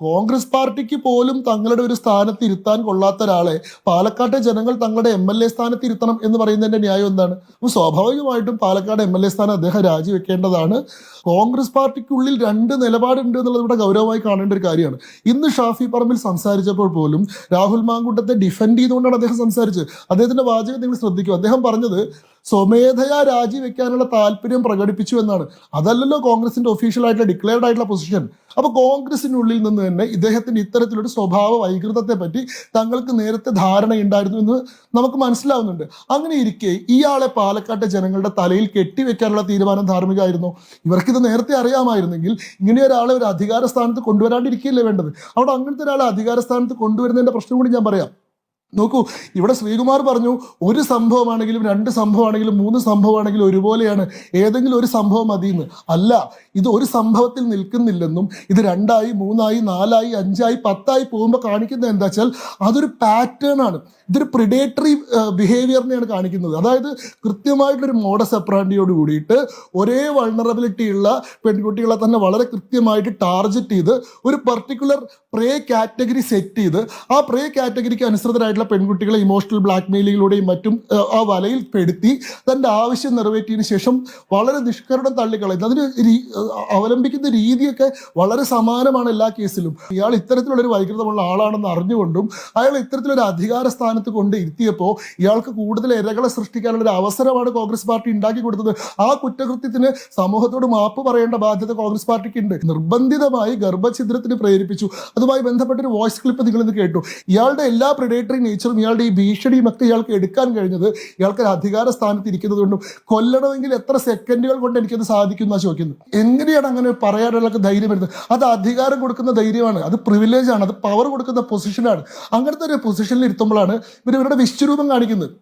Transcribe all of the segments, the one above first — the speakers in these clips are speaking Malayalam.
കോൺഗ്രസ് പാർട്ടിക്ക് പോലും തങ്ങളുടെ ഒരു സ്ഥാനത്ത് ഇരുത്താൻ കൊള്ളാത്ത ഒരാളെ പാലക്കാട്ടെ ജനങ്ങൾ തങ്ങളുടെ എം എൽ എ സ്ഥാനത്ത് ഇരുത്തണം എന്ന് പറയുന്നതിന്റെ ന്യായം എന്താണ്? അപ്പോൾ സ്വാഭാവികമായിട്ടും പാലക്കാട് എം എൽ എ സ്ഥാനം അദ്ദേഹം രാജിവെക്കേണ്ടതാണ്. കോൺഗ്രസ് പാർട്ടിക്കുള്ളിൽ രണ്ട് നിലപാടുണ്ട് എന്നുള്ളത് ഇവിടെ ഗൗരവമായി കാണേണ്ട ഒരു കാര്യമാണ്. ഇന്ന് ഷാഫി പറമ്പിൽ സംസാരിച്ചപ്പോൾ പോലും രാഹുൽ മാങ്കുട്ടത്തെ ഡിഫെൻഡ് ചെയ്തുകൊണ്ടാണ് അദ്ദേഹം സംസാരിച്ചത്. അദ്ദേഹത്തിന്റെ വാചകം നിങ്ങൾ ശ്രദ്ധിക്കും. അദ്ദേഹം പറഞ്ഞത് സ്വമേധയാ രാജിവെക്കാനുള്ള താല്പര്യം പ്രകടിപ്പിച്ചു എന്നാണ്. അതല്ലല്ലോ കോൺഗ്രസിന്റെ ഒഫീഷ്യൽ ആയിട്ടുള്ള ഡിക്ലെയർഡ് ആയിട്ടുള്ള പൊസിഷൻ അപ്പൊ കോൺഗ്രസിനുള്ളിൽ നിന്ന് തന്നെ ഇദ്ദേഹത്തിന്റെ ഇത്തരത്തിലൊരു സ്വഭാവ വൈകൃതത്തെ പറ്റി തങ്ങൾക്ക് നേരത്തെ ധാരണയുണ്ടായിരുന്നു എന്ന് നമുക്ക് മനസ്സിലാവുന്നുണ്ട്. അങ്ങനെ ഇരിക്കെ ഇയാളെ പാലക്കാട്ടെ ജനങ്ങളുടെ തലയിൽ കെട്ടിവെക്കാനുള്ള തീരുമാനം ധാർമ്മികമായിരുന്നു. ഇവർക്കിത് നേരത്തെ അറിയാമായിരുന്നെങ്കിൽ ഇങ്ങനെ ഒരാളെ ഒരു അധികാര സ്ഥാനത്ത് കൊണ്ടുവരാണ്ടിരിക്കുകയല്ലേ വേണ്ടത്? അവിടെ അങ്ങനത്തെ ഒരാളെ അധികാര സ്ഥാനത്ത് കൊണ്ടുവരുന്നതിന്റെ പ്രശ്നം കൂടി ഞാൻ പറയാം. നോക്കൂ ഇവിടെ ശ്രീകുമാർ പറഞ്ഞു ഒരു സംഭവമാണെങ്കിലും രണ്ട് സംഭവമാണെങ്കിലും മൂന്ന് സംഭവമാണെങ്കിലും ഒരുപോലെയാണ്. ഏതെങ്കിലും ഒരു സംഭവം മതിയെന്ന്. അല്ല ഇത് ഒരു സംഭവത്തിൽ നിൽക്കുന്നില്ലെന്നും ഇത് രണ്ടായി മൂന്നായി നാലായി അഞ്ചായി പത്തായി പോകുമ്പോൾ കാണിക്കുന്നത് എന്താ വെച്ചാൽ അതൊരു പാറ്റേൺ ആണ്. ഇതൊരു പ്രിഡേറ്ററി ബിഹേവിയറിനെയാണ് കാണിക്കുന്നത്. അതായത് കൃത്യമായിട്ടൊരു മോഡസ് അപ്രാൻഡിയോട് കൂടിയിട്ട് ഒരേ വൾണറബിലിറ്റി ഉള്ള പെൺകുട്ടികളെ തന്നെ വളരെ കൃത്യമായിട്ട് ടാർജറ്റ് ചെയ്ത് ഒരു പർട്ടിക്കുലർ പ്രേ കാറ്റഗറി സെറ്റ് ചെയ്ത് ആ പ്രേ കാറ്റഗറിക്ക് അനുസൃതരായിട്ടുള്ള പെൺകുട്ടികളെ ഇമോഷണൽ ബ്ലാക്ക് മെയിലിലൂടെയും മറ്റും ആ, വലയിൽ പെടുത്തി തന്റെ ആവശ്യം നിറവേറ്റിയതിന് ശേഷം വളരെ നിഷ്കരണം തള്ളിക്കളയുന്നത് അതിന് അവലംബിക്കുന്ന രീതിയൊക്കെ വളരെ സമാനമാണ് എല്ലാ കേസിലും. ഇയാൾ ഇത്തരത്തിലുള്ളൊരു വൈകൃതമുള്ള ആളാണെന്ന് അറിഞ്ഞുകൊണ്ടും അയാൾ ഇത്തരത്തിലൊരു അധികാര സ്ഥാനത്ത് കൊണ്ട് ഇരുത്തിയപ്പോൾ ഇയാൾക്ക് കൂടുതൽ ഇരകളെ സൃഷ്ടിക്കാനുള്ള ഒരു അവസരമാണ് കോൺഗ്രസ് പാർട്ടി ഉണ്ടാക്കി കൊടുത്തത്. ആ കുറ്റകൃത്യത്തിന് സമൂഹത്തോട് മാപ്പ് പറയേണ്ട ബാധ്യത കോൺഗ്രസ് പാർട്ടിക്ക് ഉണ്ട് നിർബന്ധിതമായി ഗർഭഛിദ്രത്തിന് പ്രേരിപ്പിച്ചു. അതുമായി ബന്ധപ്പെട്ടൊരു വോയിസ് ക്ലിപ്പ് നിങ്ങൾ ഇന്ന് കേട്ടു. ഇയാളുടെ എല്ലാ പ്രിഡേറ്ററി നേച്ചറും ഇയാളുടെ ഈ ഭീഷണിയും ഒക്കെ ഇയാൾക്ക് എടുക്കാൻ കഴിഞ്ഞത് ഇയാൾക്ക് അധികാര സ്ഥാനത്ത് ഇരിക്കുന്നത് കൊണ്ടും കൊല്ലണമെങ്കിൽ എത്ര സെക്കൻഡുകൾ കൊണ്ട് എനിക്കത് സാധിക്കും എന്നാണ് ചോദിക്കുന്നത് എങ്ങനെയാണ് അങ്ങനെ പറയാനുള്ള ധൈര്യം വരുന്നത്? അത് അധികാരം കൊടുക്കുന്ന ധൈര്യമാണ് അത് പ്രിവിലേജാണ് അത് പവർ കൊടുക്കുന്ന പൊസിഷനാണ് അങ്ങനത്തെ ഒരു പൊസിഷനിൽ ഇരുത്തുമ്പോഴാണ് ഇവർ ഇവരുടെ വിശ്വരൂപം കാണിക്കുന്നത്.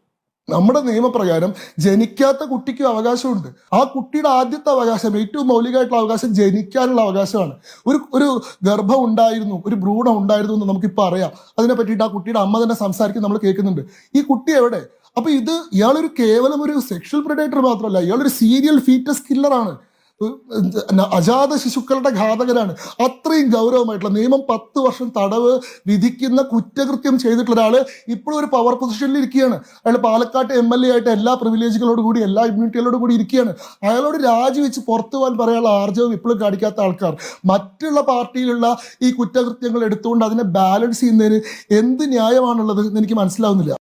നമ്മുടെ നിയമപ്രകാരം ജനിക്കാത്ത കുട്ടിക്കും അവകാശമുണ്ട്. ആ കുട്ടിയുടെ ആദ്യത്തെ അവകാശം ഏറ്റവും മൗലികമായിട്ടുള്ള അവകാശം ജനിക്കാനുള്ള അവകാശമാണ്. ഒരു ഒരു ഗർഭം ഉണ്ടായിരുന്നു ഒരു ഭ്രൂണം ഉണ്ടായിരുന്നു എന്ന് നമുക്കിപ്പോൾ അറിയാം. അതിനെ പറ്റിയിട്ട് ആ കുട്ടിയുടെ അമ്മ തന്നെ സംസാരിക്കും നമ്മൾ കേൾക്കുന്നുണ്ട്. ഈ കുട്ടി എവിടെ? അപ്പൊ ഇത് ഇയാളൊരു കേവലം ഒരു സെക്ഷൽ പ്രൊഡേറ്റർ മാത്രമല്ല ഇയാളൊരു സീരിയൽ ഫീറ്റസ് കില്ലറാണ് അജാത ശിശുക്കളുടെ ഘാതകരാണ്. അത്രയും ഗൗരവമായിട്ടുള്ള നിയമം പത്ത് വർഷം തടവ് വിധിക്കുന്ന കുറ്റകൃത്യം ചെയ്തിട്ടുള്ള ഒരാൾ ഇപ്പോഴും ഒരു പവർ പൊസിഷനിൽ ഇരിക്കുകയാണ്. അയാൾ പാലക്കാട്ട് എം എൽ എ ആയിട്ട് എല്ലാ പ്രിവിലേജുകളോട് കൂടി എല്ലാ ഇമ്മ്യൂണിറ്റികളോട് കൂടി ഇരിക്കുകയാണ്. അയാളോട് രാജിവെച്ച് പുറത്തു പോകാൻ പറയാനുള്ള ആർജവം ഇപ്പോഴും കാണിക്കാത്ത ആൾക്കാർ. മറ്റുള്ള പാർട്ടിയിലുള്ള ഈ കുറ്റകൃത്യങ്ങൾ എടുത്തുകൊണ്ട് അതിനെ ബാലൻസ് ചെയ്യുന്നതിന് എന്ത് ന്യായമാണുള്ളത് എന്ന് എനിക്ക് മനസ്സിലാവുന്നില്ല.